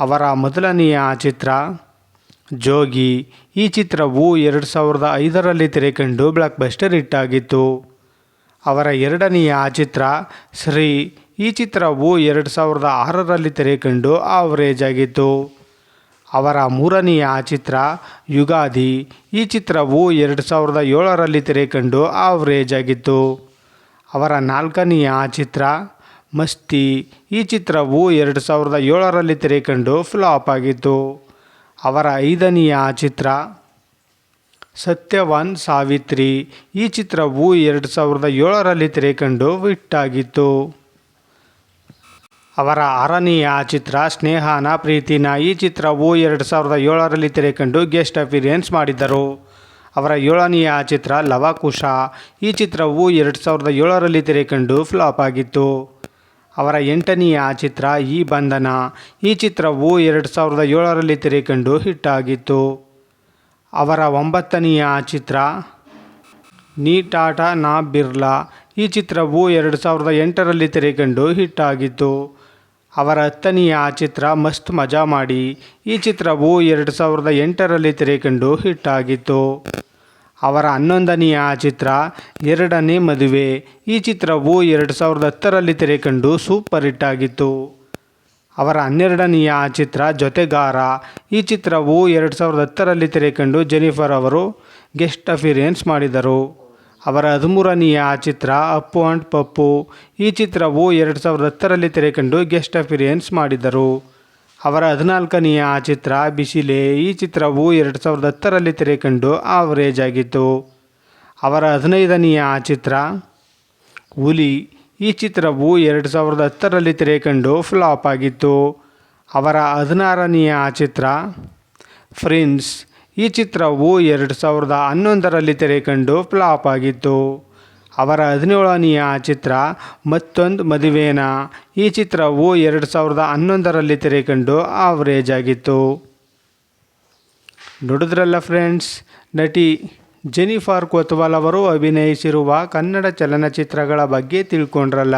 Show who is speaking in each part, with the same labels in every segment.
Speaker 1: ಅವರ ಮೊದಲನೆಯ ಚಿತ್ರ, ಜೋಗಿ. ಈ ಚಿತ್ರವು ಎರಡು ಸಾವಿರದ ಐದರಲ್ಲಿ ತೆರೆಕಂಡು ಬ್ಲಾಕ್ ಬಸ್ಟರ್ ಹಿಟ್ಟಾಗಿತ್ತು ಅವರ ಎರಡನೆಯ ಚಿತ್ರ, ಶ್ರೀ. ಈ ಚಿತ್ರವು ಎರಡು ಸಾವಿರದ ಆರರಲ್ಲಿ ತೆರೆಕಂಡು ಆವರೇಜ್ ಆಗಿತ್ತು. ಅವರ ಮೂರನೆಯ ಚಿತ್ರ, ಯುಗಾದಿ. ಈ ಚಿತ್ರವು ಎರಡು ಸಾವಿರದ ಏಳರಲ್ಲಿ ತೆರೆಕಂಡು ಆವರೇಜ್ ಆಗಿತ್ತು. ಅವರ ನಾಲ್ಕನೆಯ ಚಿತ್ರ ಮಸ್ತಿ. ಈ ಚಿತ್ರವು ಎರಡು ಸಾವಿರದ ಏಳರಲ್ಲಿ ತೆರೆಕಂಡು ಫ್ಲಾಪ್ ಆಗಿತ್ತು. ಅವರ ಐದನೆಯ ಚಿತ್ರ ಸತ್ಯವಾನ್ ಸಾವಿತ್ರಿ. ಈ ಚಿತ್ರವು ಎರಡು ಸಾವಿರದ ಏಳರಲ್ಲಿ ತೆರೆಕಂಡು ಹಿಟ್ಟಾಗಿತ್ತು ಅವರ ಆರನೆಯ ಚಿತ್ರ ಸ್ನೇಹನ ಪ್ರೀತಿನ. ಈ ಚಿತ್ರವು ಎರಡು ಸಾವಿರದ ಏಳರಲ್ಲಿ ತೆರೆಕಂಡು ಗೆಸ್ಟ್ ಅಪಿರಿಯನ್ಸ್ ಮಾಡಿದ್ದರು. ಅವರ ಏಳನೆಯ ಚಿತ್ರ ಲವಕುಶ. ಈ ಚಿತ್ರವು ಎರಡು ಸಾವಿರದ ಏಳರಲ್ಲಿ ತೆರೆಕಂಡು ಫ್ಲಾಪ್ ಆಗಿತ್ತು. ಅವರ ಎಂಟನೆಯ ಚಿತ್ರ ಈ ಬಂಧನ. ಈ ಚಿತ್ರವು ಎರಡು ಸಾವಿರದ ಏಳರಲ್ಲಿ ತೆರೆಕಂಡು ಹಿಟ್ಟಾಗಿತ್ತು. ಅವರ ಒಂಬತ್ತನೆಯ ಚಿತ್ರ, ನೀ ಟಾಟಾ ನಾ ಬಿರ್ಲಾ. ಈ ಚಿತ್ರವು ಎರಡು ಸಾವಿರದ ಎಂಟರಲ್ಲಿ ತೆರೆಕಂಡು ಹಿಟ್ಟಾಗಿತ್ತು. ಅವರ ಹತ್ತನೆಯ ಚಿತ್ರ, ಮಸ್ತ್ ಮಜಾ ಮಾಡಿ. ಈ ಚಿತ್ರವು ಎರಡು ಸಾವಿರದ ಎಂಟರಲ್ಲಿ ತೆರೆಕಂಡು ಹಿಟ್ಟಾಗಿತ್ತು. ಅವರ ಹನ್ನೊಂದನೆಯ ಚಿತ್ರ, ಎರಡನೇ ಮದುವೆ. ಈ ಚಿತ್ರವು ಎರಡು ಸಾವಿರದ ಹತ್ತರಲ್ಲಿ ತೆರೆಕಂಡು ಸೂಪರ್ ಹಿಟ್ ಆಗಿತ್ತು. ಅವರ ಹನ್ನೆರಡನೆಯ ಚಿತ್ರ, ಜೊತೆಗಾರ. ಈ ಚಿತ್ರವು ಎರಡು ಸಾವಿರದ ಹತ್ತರಲ್ಲಿ ತೆರೆಕಂಡು ಜೆನಿಫರ್ ಅವರು ಗೆಸ್ಟ್ ಅಫಿರಿಯನ್ಸ್ ಮಾಡಿದರು. ಅವರ ಹದಿಮೂರನೆಯ ಚಿತ್ರ, ಅಪ್ಪು ಅಂಡ್ ಪಪ್ಪು. ಈ ಚಿತ್ರವು ಎರಡು ಸಾವಿರದ ಹತ್ತರಲ್ಲಿ ತೆರೆಕಂಡು ಗೆಸ್ಟ್ ಅಫಿರಿಯನ್ಸ್ ಮಾಡಿದರು. ಅವರ ಹದಿನಾಲ್ಕನೆಯ ಚಿತ್ರ ಬಿಸಿಲೆ, ಈ ಚಿತ್ರವು ಎರಡು ಸಾವಿರದ ಹತ್ತರಲ್ಲಿ ತೆರೆಕಂಡು ಆವರೇಜ್ ಆಗಿತ್ತು ಅವರ ಹದಿನೈದನೆಯ ಚಿತ್ರ ಹುಲಿ, ಈ ಚಿತ್ರವು ಎರಡು ಸಾವಿರದ ಹತ್ತರಲ್ಲಿ ತೆರೆಕಂಡು ಫ್ಲಾಪ್ ಆಗಿತ್ತು. ಅವರ ಹದಿನಾರನೆಯ ಚಿತ್ರ ಫ್ರಿನ್ಸ್, ಈ ಚಿತ್ರವು ಎರಡು ಸಾವಿರದ ಹನ್ನೊಂದರಲ್ಲಿ ತೆರೆಕಂಡು ಫ್ಲಾಪ್ ಆಗಿತ್ತು. ಅವರ ಹದಿನೇಳನೆಯ ಚಿತ್ರ ಮತ್ತೊಂದು ಮದುವೆನ? ಈ ಚಿತ್ರವು ಎರಡು ಸಾವಿರದ ಹನ್ನೊಂದರಲ್ಲಿ ತೆರೆಕಂಡು ಆವರೇಜ್ ಆಗಿತ್ತು. ನೋಡಿದ್ರಲ್ಲ ಫ್ರೆಂಡ್ಸ್ ನಟಿ ಜೆನಿಫಾರ್ ಕೊತ್ವಾಲ್ ಅವರು ಅಭಿನಯಿಸಿರುವ ಕನ್ನಡ ಚಲನಚಿತ್ರಗಳ ಬಗ್ಗೆ ತಿಳ್ಕೊಂಡ್ರಲ್ಲ.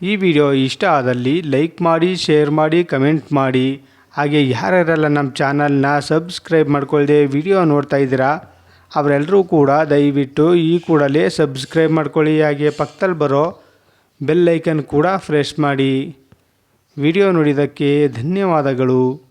Speaker 1: ಈ ವಿಡಿಯೋ ಇಷ್ಟ ಆದಲ್ಲಿ ಲೈಕ್ ಮಾಡಿ ಶೇರ್ ಮಾಡಿ ಕಮೆಂಟ್ ಮಾಡಿ. ಹಾಗೆ ಯಾರ್ಯಾರೆಲ್ಲ ನಮ್ಮ ಚಾನಲ್ನ ಸಬ್ಸ್ಕ್ರೈಬ್ ಮಾಡ್ಕೊಳ್ಳದೆ ವಿಡಿಯೋ ನೋಡ್ತಾ ಇದ್ದೀರಾ? ಅವರೆಲ್ಲರೂ ಕೂಡ ದಯವಿಟ್ಟು ಈ ಕೂಡಲೇ ಸಬ್ಸ್ಕ್ರೈಬ್ ಮಾಡ್ಕೊಳ್ಳಿ. ಹಾಗೆ ಪಕ್ಕದಲ್ಲಿ ಬರೋ ಬೆಲ್ ಐಕನ್ ಕೂಡ ಫ್ರೆಶ್ ಮಾಡಿ. ವಿಡಿಯೋ ನೋಡಿದ್ದಕ್ಕೆ ಧನ್ಯವಾದಗಳು.